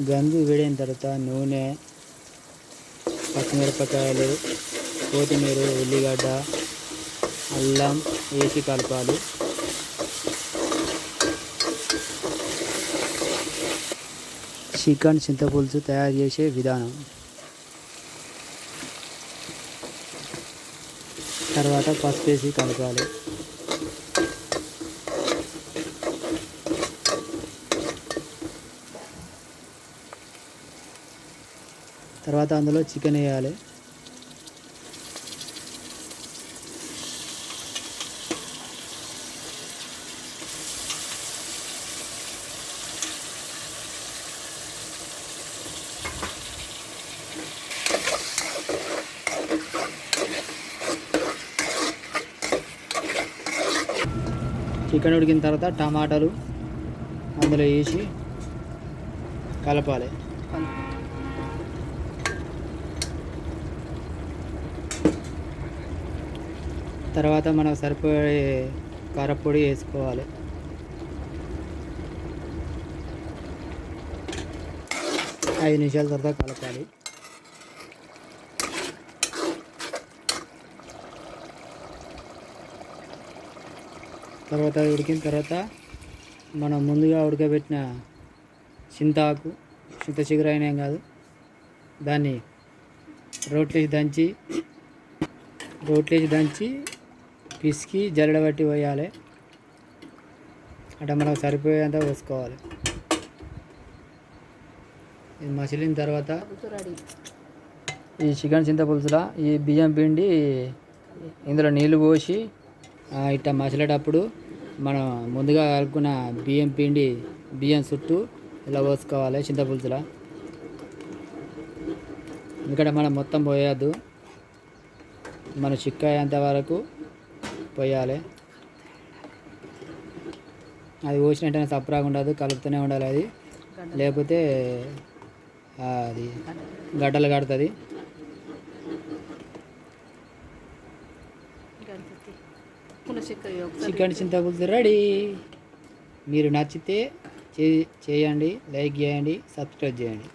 గంజు వేడిన తర్వాత నూనె పచ్చిమిరపకాయలు కొత్తిమీర ఉల్లిగడ్డ అల్లం వేసి కలపాలి. చికెన్ చింతపులుసు తయారు చేసే విధానం. తర్వాత పసుపు వేసి కలపాలి. తర్వాత అందులో చికెన్ వేయాలి. చికెన్ ఉడికిన తర్వాత టమాటాలు అందులో వేసి కలపాలి. తర్వాత మనం సరిపోయే కారపొడి వేసుకోవాలి. ఐదు నిమిషాల తర్వాత కలపాలి. తర్వాత ఉడికిన తర్వాత మనం ముందుగా ఉడకబెట్టిన చింతాకు చింత చిగురు అయినా కాదు దాన్ని రోట్లేసి దంచి రోట్లేసి దంచి పిసికి జల్లడబట్టి పోయాలి. అంటే మనకు సరిపోయేంత పోసుకోవాలి. ఇది మసిలిన తర్వాత ఈ చికెన్ చింతపులుసులా ఈ బియ్యం పిండి ఇందులో నీళ్ళు పోసి ఇట్లా మసిలేటప్పుడు మనం ముందుగా కలుపుకున్న బియ్యం పిండి బియ్యం చుట్టూ ఇలా పోసుకోవాలి చింతపులుసులా. ఎందుకంటే మనం మొత్తం పోయొద్దు. మన చిక్క అయ్యేంత వరకు పోయాలి. అది పోసినట్టయినా తప్పు ఉండదు కలుపుతూనే ఉండాలి అది. లేకపోతే అది గడ్డలు కడుతుంది. చికెన్ చింతపులుసు రెడీ. మీరు నచ్చితే చే చేయండి లైక్ చేయండి సబ్స్క్రైబ్ చేయండి.